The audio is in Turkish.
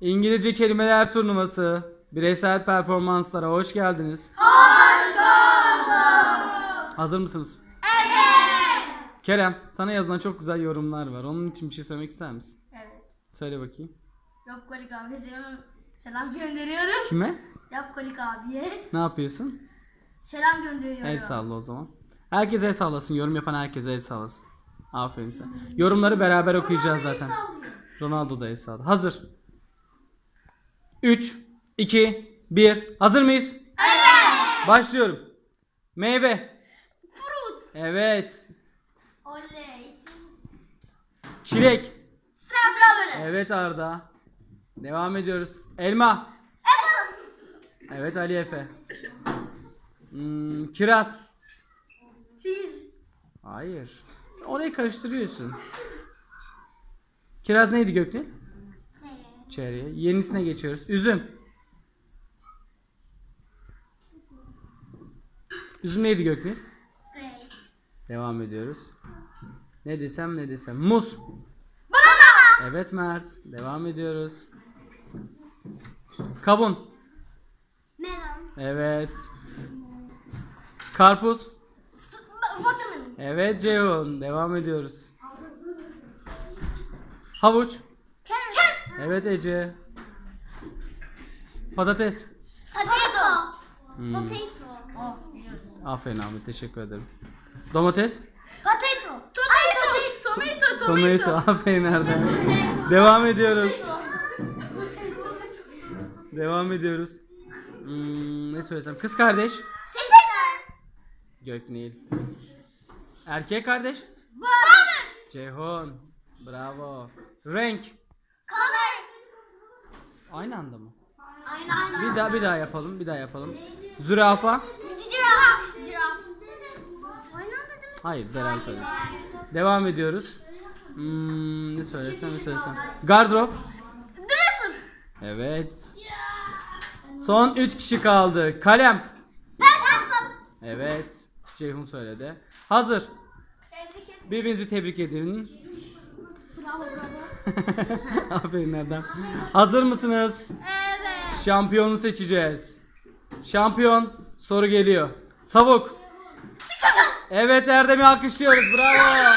İngilizce kelimeler turnuvası. Bireysel performanslara hoş geldiniz. Hoş bulduk. Hazır mısınız? Evet. Kerem, sana yazılan çok güzel yorumlar var. Onun için bir şey söylemek ister misin? Evet. Söyle bakayım. Yapkolik abi selam, selam gönderiyorum. Kime? Yapkolik abiye Ne yapıyorsun? selam gönderiyorum. El salla o zaman. Herkes el sallasın. Yorum yapan herkes el sallasın. Aferin sana. Yorumları beraber okuyacağız zaten. Ronaldo da el salladı. Hazır. 3, 2, 1. Hazır mıyız? Evet. Başlıyorum. Meyve. Fruit. Evet. Oley. Çilek. Strawberry. Evet Arda. Devam ediyoruz. Elma. Evet Ali Efe. Hmm, kiraz. Cheese. Hayır. Orayı karıştırıyorsun. Kiraz neydi Göknil? Çeriğe. Yenisine geçiyoruz. Üzüm. Üzüm neydi? Grape. Devam ediyoruz. Ne desem ne desem. Muz. Banana. Evet Mert. Devam ediyoruz. Kavun. Melon. Evet. Karpuz. Watermelon. Evet Ceyhun. Devam ediyoruz. Havuç. Evet Ece. Patates. Potato. Hmm. Potato. Oh, biliyorum. Aferin Ahmet. Teşekkür ederim. Domates. Potato. Tomato. Tomato. Tomato. Aferin Erdem. Devam ediyoruz. Devam ediyoruz. Hmm, ne söylesem? Kız kardeş. Göknil. Erkek kardeş. Brother. Ceyhun. Bravo. Renk. Aynı anda mı? Aynı aynı. Bir daha bir daha yapalım. Bir daha yapalım. Zürafa. Anda demek. Hayır, beraber söyleriz. Devam ediyoruz. Hmm, ne söylesem ne söylesem. Gardırop. Dresser. Evet. Son 3 kişi kaldı. Kalem. Pencil. Evet. Ceyhun söyledi. Hazır. Birbirinizi tebrik edin. Bravo bravo. Aferin Erdem. Hazır mısınız? Evet. Şampiyonu seçeceğiz. Şampiyon soru geliyor. Tavuk. Evet Erdem'i alkışlıyoruz. Bravo.